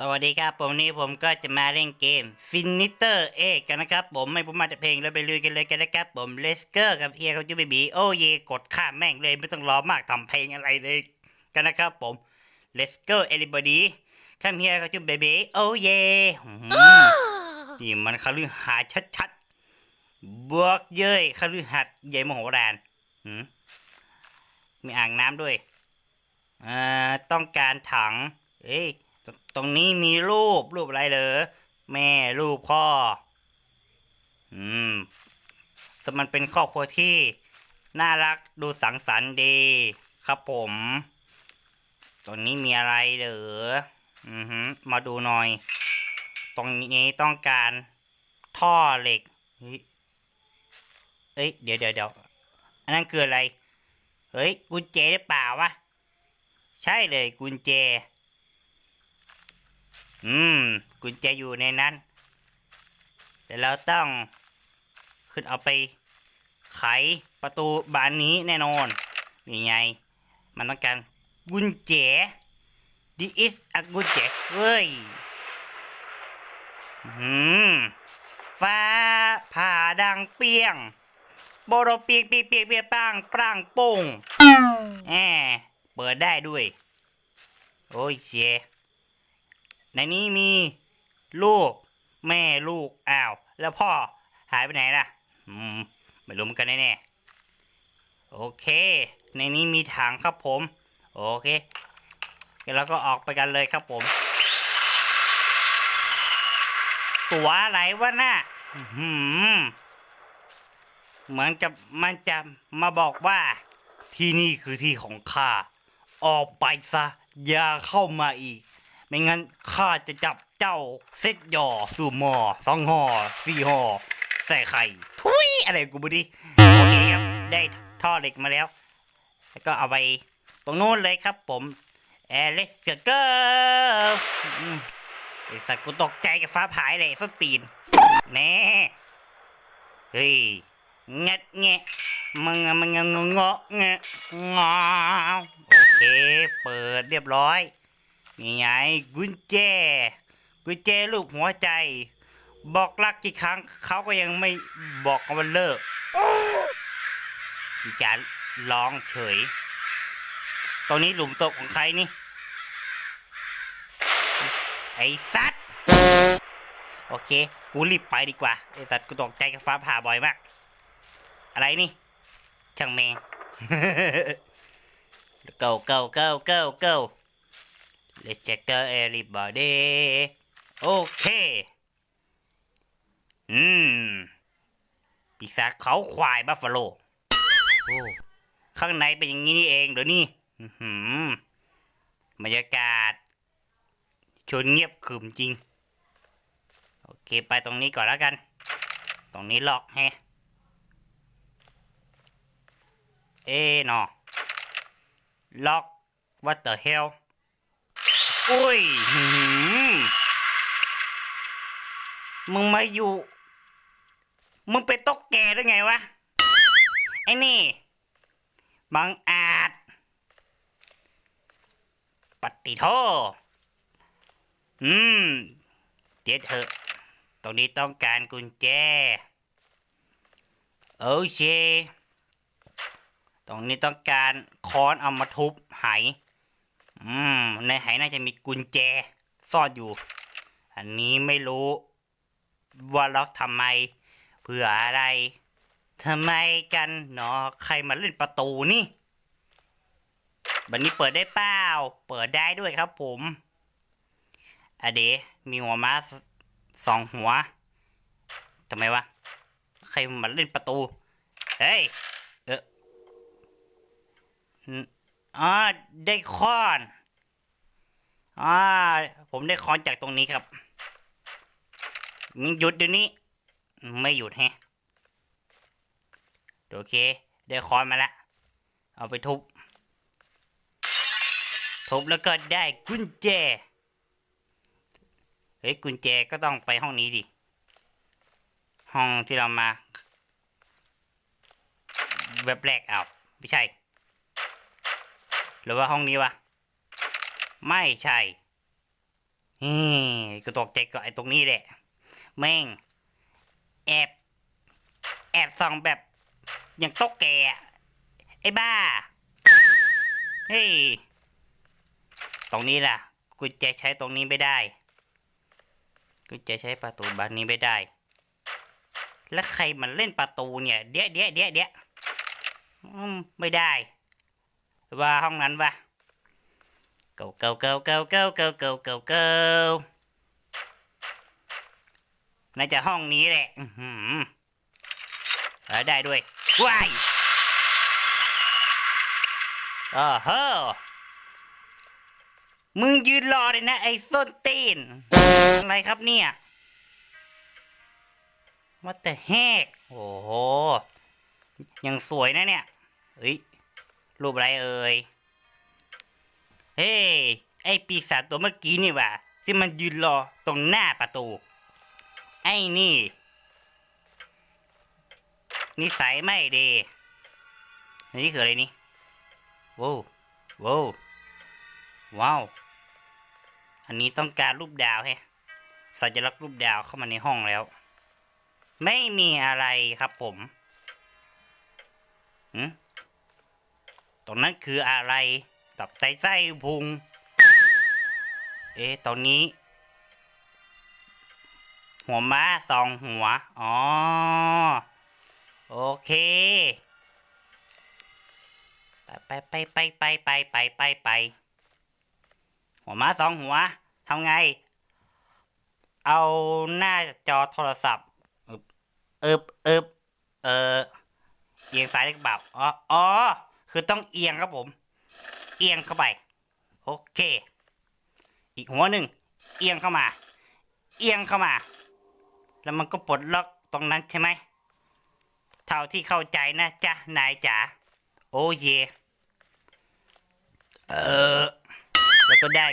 สวัสดีครับ ผมนี้ผมก็จะมาเล่นเกม Finiter เอกกันนะครับ ผมไม่พูดมาแต่เพลงแล้วไปลุยกันเลยกันนะครับ ผมเลสเกอร์กับเฮียเขาจะไปบีโอเยกดข้ามแม่งเลยไม่ต้องรอมากทำเพลงอะไรเลยกันนะครับ ผม Let's go everybody ข้ามเฮียเขาจะเบบีโอเยนี่มันคฤหาสน์ชัดๆบวกเย้ยคฤหัสถ์ใหญ่มโหฬารหืมมีอ่างน้ำด้วยเอ่อต้องการถัง เอ้ย ตรงนี้มีรูปรูปอะไรเหรอแม่รูปพ่อ อืมแต่มันเป็นครอบครัวที่ น่ารักดูสังสรรค์ดี ครับผม ตรงนี้มีอะไรเหรออือฮึมาดูหน่อย ตรงนี้ต้องการท่อเหล็กเฮ้ยเอ้ยเดี๋ยวเดี๋ยวเดี๋ยวอันนั้นคืออะไร เฮ้ยกุญแจหรือเปล่าวะ ใช่เลยกุญแจ อืม กุญแจอยู่ในนั้น แต่เราต้องขึ้นเอาไปไขประตูบานนี้แน่นอนนี่ไง มันต้องการกุญแจ this is a กุญแจเฮ้ยอืมฟ้าผ่าดังเปียงโบโรเปียงเปียงเปียงเปียงปังปังปุ้งแอบเปิดได้ด้วย โอ้ยเจ ในนี้มีลูกแม่ลูกอ้าว แล้วพ่อหายไปไหนล่ะ อืมไม่รู้เหมือนกันแน่ๆโอเค ในนี้มีถังครับผม โอเคงั้นเราก็ออกไปกันเลยครับผม ตัวอะไรวะน่ะเหมือนกับมันจะมาบอกว่า ที่นี่คือที่ของข้า ออกไปซะ อย่าเข้ามาอีก ไม่งั้นข้าจะจับเจ้าเซตหย่อสูหมอสองหอสี่หอใส่ไข่ทุยอะไรกูบุดิโอเคครับได้ท่อเหล็กมาแล้ว แล้วก็เอาไปตรงโน้นเลยครับผมแอเลสเกอร์ไอสัตว์กูตกใจกับฟ้าผายเลยสตีนแน่เฮ้ยงัดแงะมึงมึงอะงเงาะแงะงอโอเค เปิดเรียบร้อย นี่ไงกุญแจ กุญแจลูกหัวใจ บอกรักกี่ครั้งเขาก็ยังไม่บอกกันว่าเลิกอีจาร้องเฉย ตรงนี้หลุมศพของใครนี่ ไอ้สัตว์ โอเค กูรีบไปดีกว่า ไอ้สัตว์กูตกใจกับฟ้าผ่าบ่อยมาก อะไรนี่ ช่างแมง go go go go go Let's check out everybody โอเค อืม ปีศาจเขาควายบัฟฟาโลโอ้ข้างในเป็นอย่างนี้นี่เองเดี๋ยวนี่อื้บรรยากาศ ชนเงียบขรึมจริง โอเค ไปตรงนี้ก่อนแล้วกัน ตรงนี้ล็อกแฮเอ๊นอล็อก what the hell อุ้ยมึงมาอยู่ มึงเป็นต๊กแกได้ไงวะ ไอ้นี่ บังอาจ ปฏิโทอืม เดี๋ยวเถอะ ตรงนี้ต้องการกุญแจ โอเค ตรงนี้ต้องการค้อนเอามาทุบไห อืมในไหน่าจะมีกุญแจซ่อนอยู่ อันนี้ไม่รู้ ว่าล็อกทำไม เพื่ออะไรทำไมกันเนาะใครมาเล่นประตูนี่ บันนี้เปิดได้เปล่า เปิดได้ด้วยครับผมอเดมีหัวม้าสองหัวทำไมวะ ใครมาเล่นประตู เฮ้ย เอออ๋อได้ค้อน อ่าผมได้ค้อนจากตรงนี้ครับมึงหยุดเดี๋ยวนี้ ไม่หยุดแฮะโอเค ได้ค้อนมาล้วเอาไปทุบ ทุบแล้วก็ได้กุญแจ เฮ้ยกุญแจก็ต้องไปห้องนี้ดิ ห้องที่เรามาเว็บแรกอ้าไม่ใช่ หรือว่าห้องนี้วะ ไม่ใช่อืมก็ตกใจก็ไอ้ตรงนี้แหละ แม่ง แอบ แอบส่องแบบอย่างโต๊ะแกอะไอ้บ้า เฮ้ย ตรงนี้ล่ะกุญแจใช้ตรงนี้ไม่ได้กุญแจใช้ประตูบานนี้ไม่ได้ แล้วใครมันเล่นประตูเนี่ย เดี๋ยวเดี๋ยวเดี๋ยวเดี๋ยวไม่ได้ ว่าห้องนั้นวะ เก่าเก่าเก่าเก่าเก่าเก่าเก่าเก่าเก่าน่าจะห้องนี้แหละ อือได้ด้วยว้ายเออเฮ้อมึงยืนรอเลยนะ ไอ้ส้นตีน อะไรครับเนี่ย What the heck โอ้โห ยังสวยนะเนี่ย เฮ้ย รูปอะไรเอ่ย เฮ้ยไอปีศาจตัวเมื่อกี้นี่ว่าที่มันยืนรอตรงหน้าประตู ไอ้นี่ นิสัยไม่ดีอันนี้คืออะไรนี่ว้าวว้าวว้าว อันนี้ต้องการรูปดาวแฮะสัญลักษณ์รูปดาวเข้ามาในห้องแล้ว ไม่มีอะไรครับผมหืมตรงนั้นคืออะไร ตับไตไส้พุง เอ๊ะ ตอนนี้ หัวม้าสองหัว อ๋อ โอเคไปไปไปไปไปไปไปไปไปหัวม้าสองหัวทำไง เอาหน้าจอโทรศัพท์เอิบเอิบเออเอียงซ้ายเล็กบับอ๋ออ๋อ คือต้องเอียงครับผม เอียงเข้าไป โอเค อีกหัวหนึ่งเอียงเข้ามา เอียงเข้ามา แล้วมันก็ปลดล็อกตรงนั้นใช่ไหม เท่าที่เข้าใจนะจ๊ะ นายจ๋า โอ้เย เออ แล้วก็ได้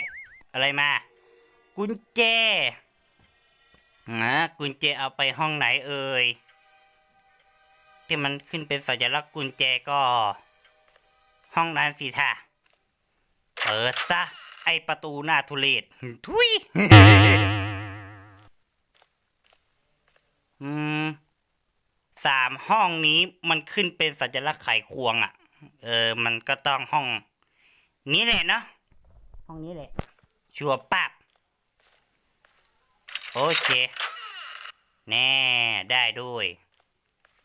อะไรมา กุญแจนะกุญแจเอาไปห้องไหนเอ่ยที่มันขึ้นเป็นสัญลักษณ์กุญแจก็ ห้องนั้นสิท่า เปิดซะ ไอประตูหน้าทุเรศทุยอืมสามห้องนี้มันขึ้นเป็นสัญลักษณ์ไขควงอะ่ะ เออ มันก็ต้องห้อง นี้แหละเนาะห้องนี้แหละ ชัวร์ปับโอเคแน่ได้ด้วย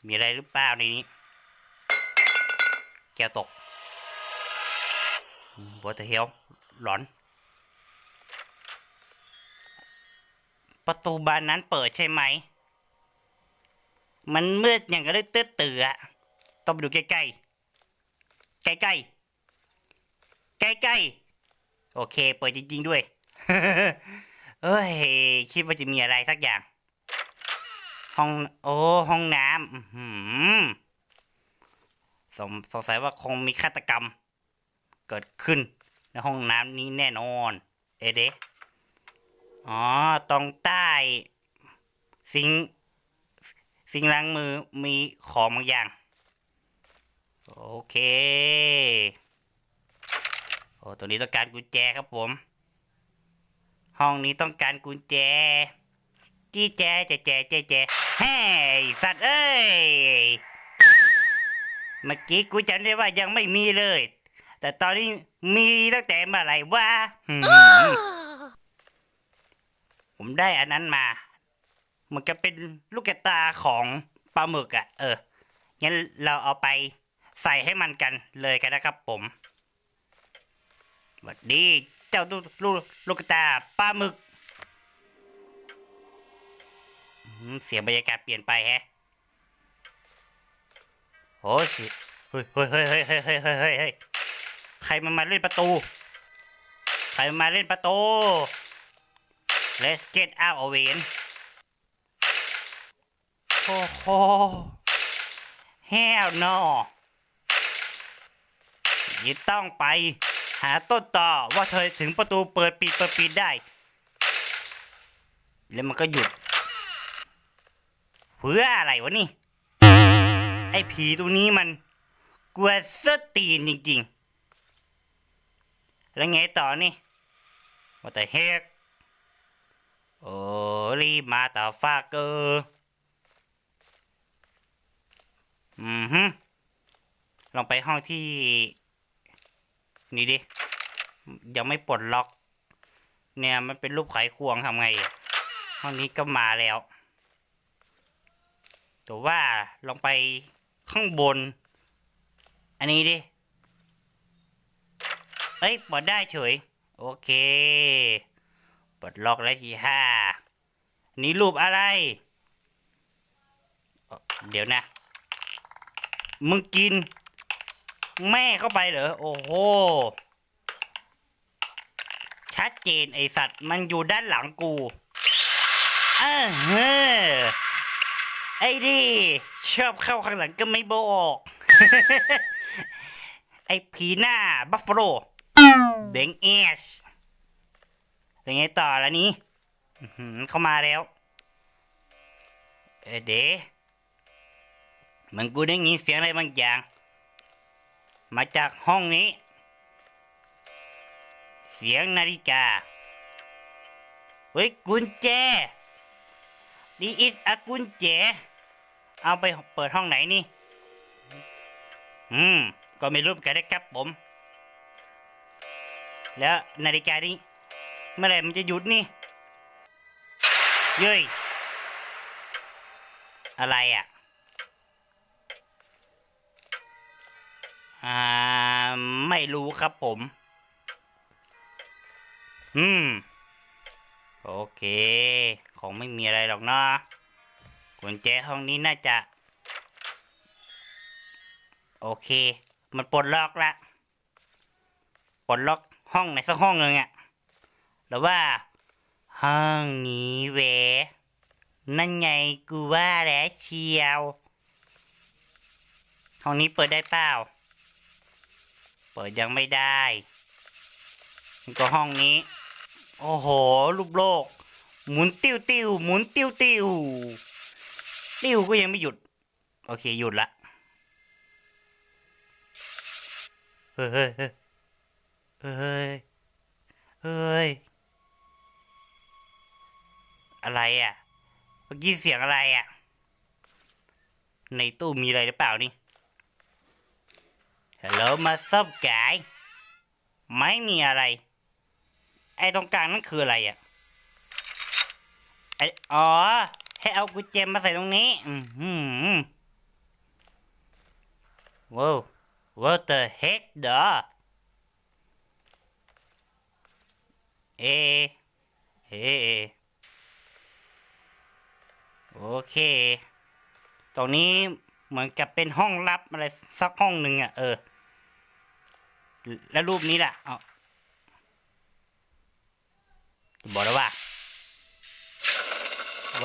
มีอะไรหรือเปล่าในนี้ แก้วตก บัวตะเฮียวหลอน ประตูบานนั้นเปิดใช่ไหม มันมืดอย่างกระลึกตื้อเตือต้องไปดูใกล้ๆ ใกล้ๆ ใกล้ๆ โอเค เปิดจริงๆด้วย เอ้ย คิดว่าจะมีอะไรสักอย่าง ห้อง โอ้ ห้องน้ำสงสัยว่าคงมีฆาตกรรม เกิดขึ้นในห้องน้ำนี้แน่นอน เอเดะอ๋อ ตรงใต้สิงสิงล้างมือมีของบางอย่าง โอเค โอ้ตัวนี้ต้องการกุญแจครับผม ห้องนี้ต้องการกุญแจ จี้แจแจแจแจแจเฮ้ยสัตว์เอ้ย เมื่อกี้กูจำได้ว่ายังไม่มีเลย แต่ตอนนี้มีตั้งแต่เมื่อไหร่วะหืมผมได้อันนั้นมา มันก็เป็นลูกกระตาของปลาหมึกอะ่ะ เออ งั้นเราเอาไปใส่ให้มันกันเลยกันนะครับผมสวัสดี เจ้าลูกลูกลูกกระตาปลาหมึกอืมเสียงบรรยากาศเปลี่ยนไปแฮะโอ้สิเฮ้ยเฮ้ยเฮ้ยเฮ้ยเฮ้ยเฮ้ย ใครมันมาเล่นประตู ใครมาเล่นประตู Let's get out of it โอ้โห hell no ยิ่ต้องไป หาต้นต่อว่าเธอถึงประตูเปิดปิดเปิดปิดได้ แล้วมันก็หยุด เพื่ออะไรวะนี่ ไอ้ผีตัวนี้มัน กลัวสตีนจริง ๆ แล้วไงต่อนี่ว่าแต่เฮกโอ้รีบมาต่อฟาเกอร์อืมฮึลองไปห้องที่ นี่ดิ ยังไม่ปลดล็อก เนี่ยมันเป็นรูปไขควงทำไงอะห้องนี้ก็มาแล้วแต่ว่าลองไปข้างบน อันนี้ดิ เอ้ยเปิดได้เฉย โอเคปลดล็อกแล้วทีห้านี่รูปอะไรเอ่อเดี๋ยวนะ มึงกิน แม่เข้าไปเหรอ โอ้โห ชัดเจนไอสัตว์ มันอยู่ด้านหลังกูเออเฮ้อไอ้ดิชอบเข้าข้างหลังก็ไม่บอก ไอ้ผีหน้า บัฟฟาโล เบงเอชเป็นไงต่อแล้วนี้เข้ามาแล้ว เอเดเหมันกูได้ยินเสียงอะไรบางอย่าง มาจากห้องนี้ เสียงนาฬิกา เฮ้ยกุญแจ This is a กุญแจ เอาไปเปิดห้องไหนนี่ อืม ก็ไม่รู้เหมือนกันนะครับผม แล้วนาฬิกานี้เมื่อไหร่มันจะหยุดนี่เย้ยอะไรอะอ่าไม่รู้ครับผม อืม โอเคคงไม่มีอะไรหรอกเนาะกุญแจห้องนี้น่าจะ โอเค มันปลดล็อกละ ปลดล็อก ห้องไหนสักห้องหนึ่งอะหรือว่า ห้องนี้เวนั่นไงกูว่าแล้วเชียว ห้องนี้เปิดได้เปล่า เปิดยังไม่ได้ก็ห้องนี้ โอ้โหรูปโลก หมุนติ้วติ้วหมุนติ้วติ้วติ้วก็ยังไม่หยุด โอเค หยุดละ เฮ้ย เฮ้ยเฮ้ย อะไรอะ เมื่อกี้เสียงอะไรอะ ในตู้มีอะไรหรือเปล่านี่ ฮัลโหลมาซอบกาย ไม่มีอะไร ไอ้ตรงกลางนั่นคืออะไรอะไอ้อ๋อ ให้เอากุญแจมาใส่ตรงนี้ อืมว้าว what the heck เด้อ เอ เอ โอเค ตรงนี้เหมือนกับเป็นห้องลับอะไรสักห้องหนึ่งอะ เออ แล้วรูปนี้ล่ะ เอาบอกแล้วว่า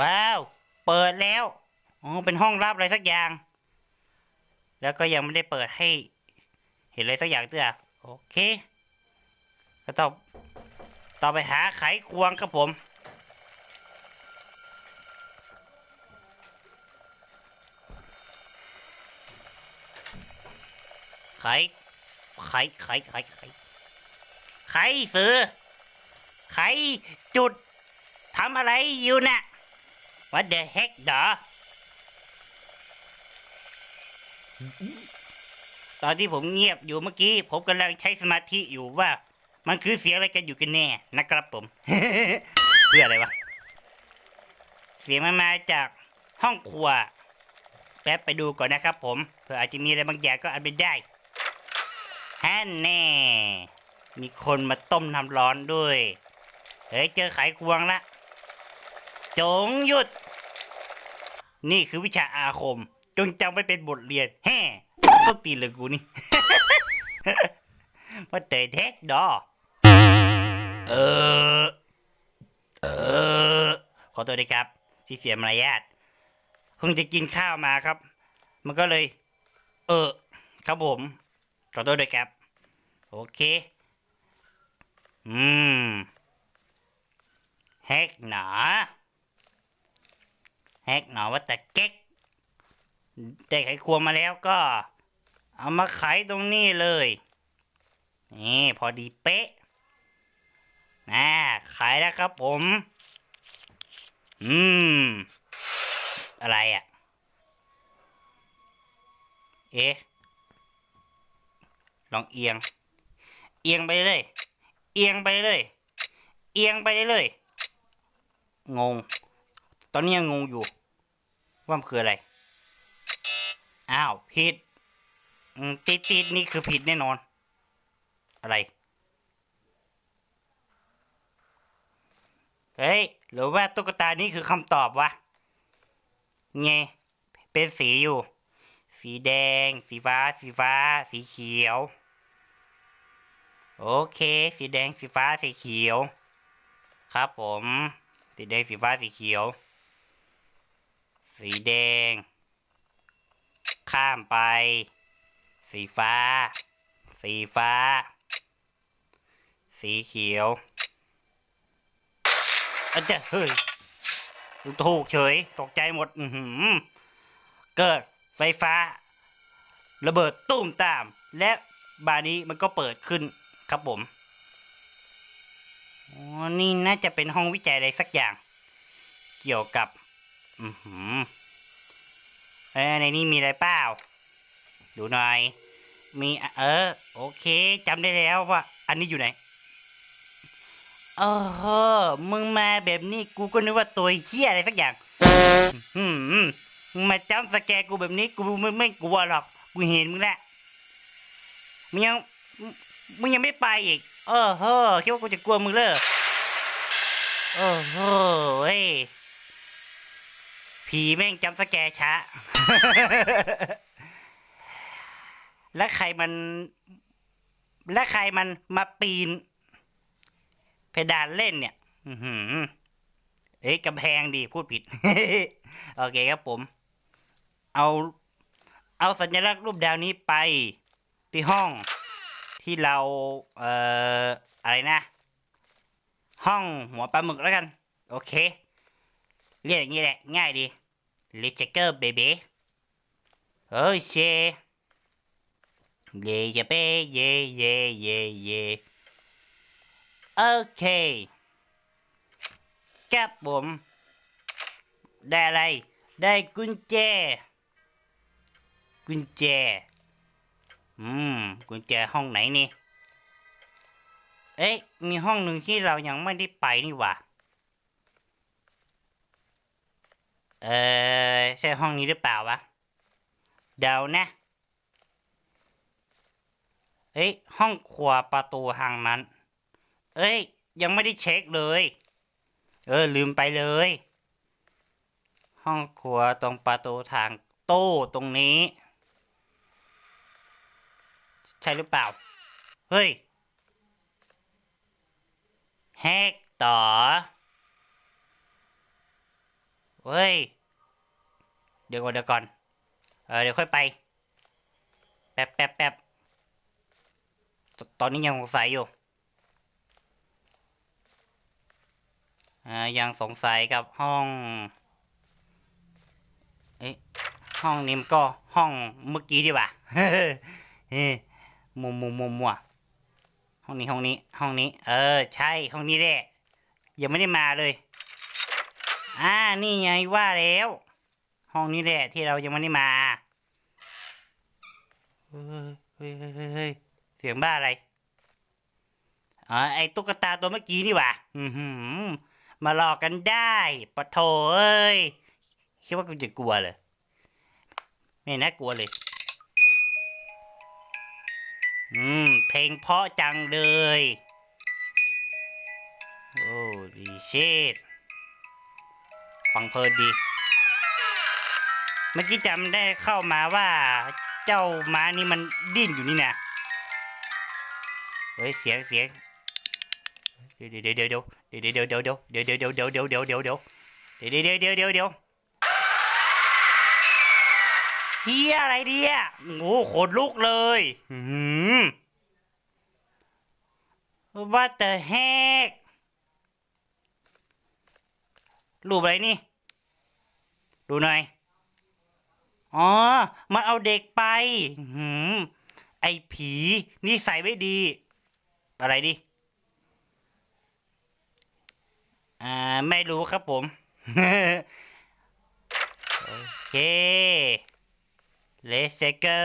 ว้าว เปิดแล้ว อ๋อ เป็นห้องลับอะไรสักอย่าง แล้วก็ยังไม่ได้เปิดให้ เห็นอะไรสักอย่างเตื้อโอเค ก็ต้อง ต่อไปหาไขควงครับผม ไข ไข ไข ไข ไข ไขซื้อไขจุด ทำอะไรอยู่น่ะ What the heck ดอตอนที่ผมเงียบอยู่เมื่อกี้ ผมกำลังใช้สมาธิอยู่ว่า มันคือเสียงอะไรกันอยู่กันแน่นะครับผม เพื่ออะไรวะ เสียงมันมาจากห้องครัว แป๊บไปดูก่อนนะครับผม เผื่ออาจจะมีอะไรบางอย่างก็อาจเป็นได้ฮันแน่ มีคนมาต้มน้ำร้อนด้วย เฮ้ยเจอไขควงละ จงหยุด นี่คือวิชาอาคม จงจำไว้เป็นบทเรียน แฮ่ส้นตีนเลยกูนี่ว่าเตะเทคดอ เออ เออ ขอตัวด้วยครับ ที่เสียมารยาทเพิ่งจะกินข้าวมาครับ มันก็เลย เออ ครับผม ขอโทษด้วยครับ โอเค อืมแฮกหนาแฮกหนาว่าแต่เก๊กได้ไขควงมาแล้วก็ เอามาไขตรงนี้เลย นี่พอดีเป๊ะ อ่าขายแล้วครับผม อืม อะไรอะ่ะ เอ๊ะ ลองเอียง เอียงไปเลย เอียงไปเลย เอียงไปเลย งง ตอนนี้ยังงงอยู่ ว่ามันคืออะไร อ้าว ผิด ติดติดนี่คือผิดแน่นอน อะไร เฮ้ย หรือว่าตุ๊กตานี้คือคำตอบวะไงเป็นสีอยู่ สีแดง สีฟ้า สีฟ้า สีเขียว โอเค สีแดง สีฟ้า สีเขียว ครับผม สีแดง สีฟ้า สีเขียว สีแดง ข้ามไป สีฟ้า สีฟ้า สีเขียว อาจจะเฮ้ยถูกเฉยตกใจหมด อืเกิดไฟฟ้า ระเบิดตุ้มตาม และบานนี้มันก็เปิดขึ้นครับผมอ๋อนี่น่าจะเป็นห้องวิจัยอะไรสักอย่าง เกี่ยวกับ อือหืออในนี้มีอะไรเปล่า ดูหน่อย มี เออ โอเคจำได้แล้วว่า อันนี้อยู่ไหน เออมึงมาแบบนี้กูก็นึกว่าตัวเฮี้ยอะไรสักอย่างอืมมึงมาจ้ำสแกกูแบบนี้กูไม่ไม่กลัวหรอก กูเห็นมึงแล้วมึงยังมึงยังไม่ไปอีกเออเฮ้อคิดว่ากูจะกลัวมึงเลยเออเฮ้อเว้ยผีแม่งจำสแกช้า และใครมัน และใครมันมาปีน เพดานเล่นเนี่ย อือหือเอ้ยกำแพงดีพูดผิด โอเคครับผม เอาเอาสัญลักษณ์รูปดาวนี้ไปที่ห้องที่เราเอ่ออะไรนะ ห้องหัวปลาหมึกแล้วกัน โอเค เรียกอย่างนี้แหละ ง่ายดี l e t c h e c k e r baby โอเชเย่เย่เป้เย่เย่เย่เย่ โอเคครับผม ได้อะไร ได้กุญแจ กุญแจ อืม กุญแจห้องไหนนี่ เอ๊ะ มีห้องหนึ่งที่เรายังไม่ได้ไปนี่หว่า เออใช่ห้องนี้หรือเปล่าวะ เดานะ เอ้ยห้องครัวประตูทางนั้น เอ้ย ยังไม่ได้เช็คเลย เออ ลืมไปเลย ห้องครัวตรงประตูทางตู้ตรงนี้ ใช่หรือเปล่า เฮ้ยแฮกต่อเฮ้ย เดี๋ยวก่อนเดี๋ยวก่อน เออเดี๋ยวค่อยไป แป๊บแป๊บแป๊บตตอนนี้ยังสงสัยอยู่ อ่า ยังสงสัยกับห้องเอ๊ะห้องนี้มันก็ห้องเมื่อกี้ดีกว่าเฮ้มัวมัวมัวมัวห้องนี้ห้องนี้ห้องนี้ เออ ใช่ห้องนี้แหละยังไม่ได้มาเลย อ่านี่ไงว่าแล้ว ห้องนี้แหละที่เรายังไม่ได้มาเฮ้ยเฮ้ยเฮ้ยเฮ้ยเสียงบ้าอะไรอ๋อไอ้ตุ๊กตาตัวเมื่อกี้นี่หว่าอือหือ มาหลอกกันได้ปะโถเอ้ยคิดว่ากูจะกลัวเลยไม่น่ากลัวเลย อืม เพลงเพราะจังเลย โอ้ดีเชดฟังเพลินดี เมื่อกี้จำได้เข้ามาว่า เจ้าม้านี่มันดิ้นอยู่นี่นะเฮ้ย เสียงเสียงเดี๋ยวเดี๋ยวเดี๋ยว เดี๋ยวเดี๋ยวเดี๋ยวเดี๋ยวเดี๋ยวเดี๋ยวเดี๋ยวเดี๋ยวเดี๋ยวเดี๋ยวเดี๋ยวเดี๋ยวเดี๋ยวเดี๋ยวเดี๋ยวเดี๋ยวเฮียอะไรเดียโอ้โหขนลุกเลยอืมว่าแต่แฮกรูปอะไรนี่ ดูหน่อย อ๋อ มันเอาเด็กไป หืม ไอ้ผีนิสัยไม่ดี อะไรดิ อ่าไม่รู้ครับผม โอเค let's go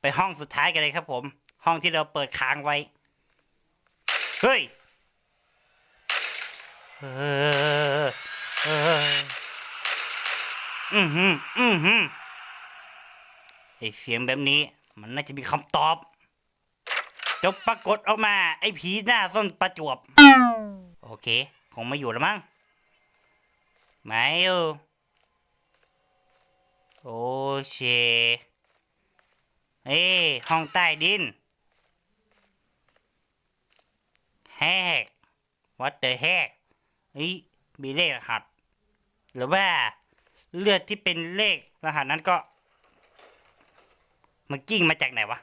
ไปห้องสุดท้ายกันเลยครับผม ห้องที่เราเปิดค้างไว้ เฮ้ยเออเอออือหืออือหือไอเสียงแบบนี้ มันน่าจะมีคำตอบ จบปรากฏออกมา ไอ้ผีหน้าส้นประจวบ โอเค คงไม่อยู่แล้วมั้งไม่อยู่โอเคเอ้ห้องใต้ดินแฮก what the heck เฮ้ยมีเลขรหัส หรือว่าเลือดที่เป็นเลขรหัสนั้นก็ มันกิ้งมาจากไหนวะ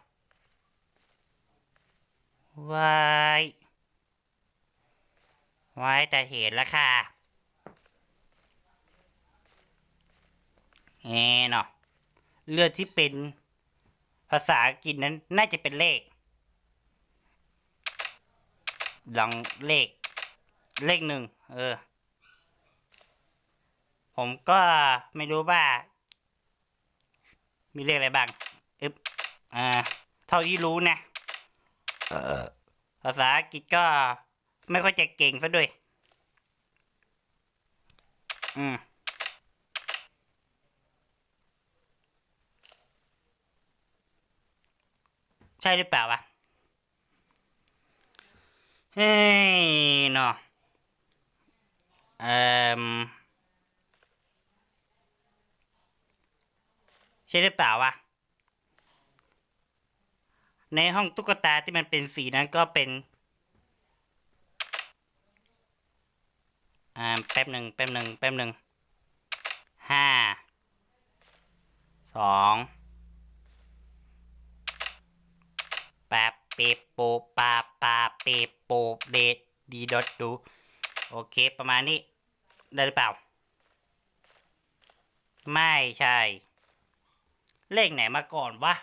วายวายแต่เห็นแล้วค่ะเอเนาะเลือดที่เป็นภาษาอังกฤษนั้นน่าจะเป็นเลข ลองเลข เลขหนึ่ง เออ ผมก็ไม่รู้ว่า มีเลขอะไรบ้าง อึบอ่า เท่าที่รู้นะ ภาษาอังกฤษก็ไม่ค่อยจะเก่งซะด้วย อืม ใช่หรือเปล่าวะ เฮ้ยเนาะเอ่มใช่หรือเปล่าวะ ในห้องตุ๊กตาที่มันเป็นสีนั้นก็เป็น อ่าแป๊บหนึ่งแป๊บหนึ่งแป๊บหนึ่งห้าสองปาเปโปปาปาเปโปเดดดีดอทดู โอเค ประมาณนี้ ได้หรือเปล่า ไม่ใช่ เลขไหนมาก่อนวะ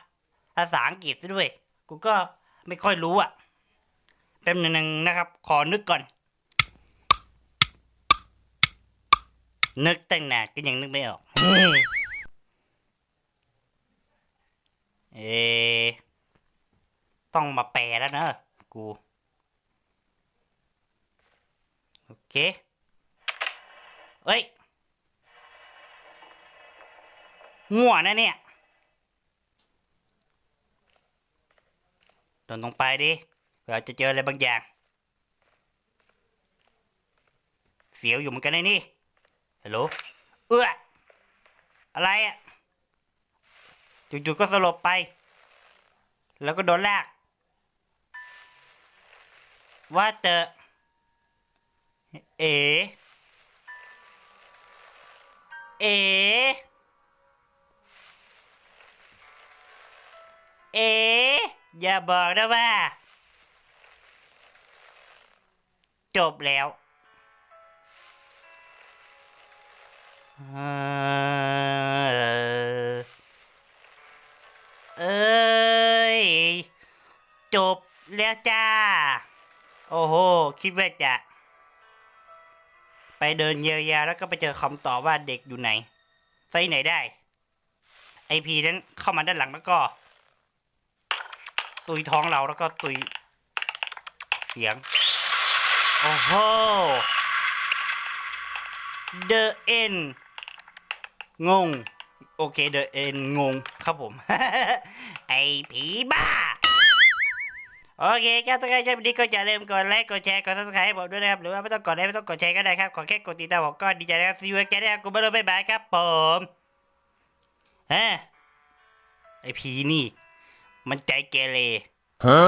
ภาษาอังกฤษด้วย กูก็ไม่ค่อยรู้อะแป๊บหนึ่งนะครับ ขอนึกก่อน นึกตั้งนานก็ยังนึกไม่ออกเอต้องมาแปลแล้วเนอะกู โอเคเอ้ยงัวนะเนี่ย ดินตรงไปดิเผื่อจะเจออะไรบางอย่าง เสียวอยู่เหมือนกันนะนี่ฮัลโหลเอื้ออะไรอะจู่ๆก็สลบไป แล้วก็โดนลากว่าเตอเอ เอ เออย่าบอกนะว่า จบแล้วเออเอ้ย จบแล้วจ้า โอ้โห คิดว่าจะ ไปเดินเยียวยาแล้วก็ไปเจอคำตอบว่าเด็กอยู่ไหนไซไหนได้ไอพีนั้นเข้ามาด้านหลังแล้วก็ ตุยท้องเราแล้วก็ตุยเสียง โอ้โห The End งง โอเค The End งงครับผม ไอผีบ้า โอเคครับถ้าใครชอบวิดีโอก็อย่าลืมกดไลค์ กดแชร์ กด subscribe ให้ผมด้วยนะครับ หรือว่าไม่ต้องกดไลค์ไม่ต้องกดแชร์ก็ได้ครับ ขอแค่กดติดตามผมก็ดีใจนะครับ see you again นะครับกูไม่รู้บ๊ายบายครับผมฮะไอผีนี่ มันใจเกเรฮะ